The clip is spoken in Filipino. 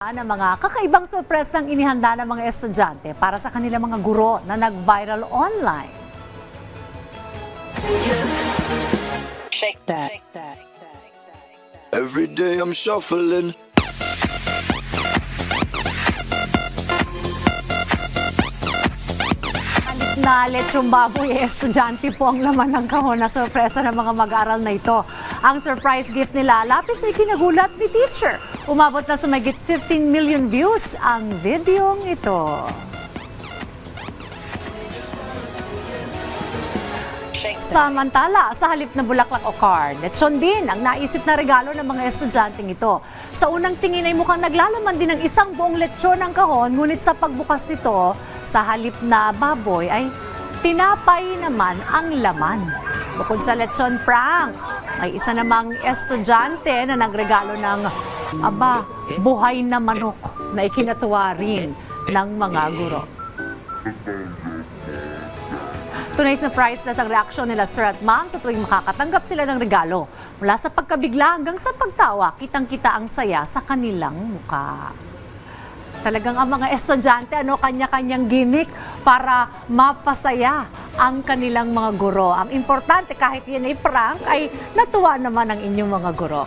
ng mga kakaibang sorpresang inihanda ng mga estudyante para sa kanilang mga guro na nag-viral online. Shake that. Every day I'm shuffling. Halit na lechong baboy, eh, estudyante po ang laman ng kahon na sorpresa ng mga mag-aaral na ito. Ang surprise gift nila, lapis ay kinagulat ni teacher. Umabot na sa magit 15 million views ang videong ito. Samantala, sa halip na bulaklak o card, lechon din ang naisip na regalo ng mga estudyanteng ito. Sa unang tingin ay mukhang naglalaman din ng isang buong lechon ng kahon, ngunit sa pagbukas nito, sa halip na baboy ay tinapay naman ang laman. Bukod sa lechon prank, may isa namang estudyante na nagregalo ng aba, buhay na manok na ikinatuwa rin ng mga guro. Tunay na priceless ang reaksyon nila sir at ma'am sa tuwing makakatanggap sila ng regalo. Mula sa pagkabigla hanggang sa pagtawa, kitang-kita ang saya sa kanilang muka. Talagang ang mga estudyante, ano, kanya-kanyang gimmick para mapasaya ang kanilang mga guro. Ang importante, kahit yan ay prank, ay natuwa naman ang inyong mga guro.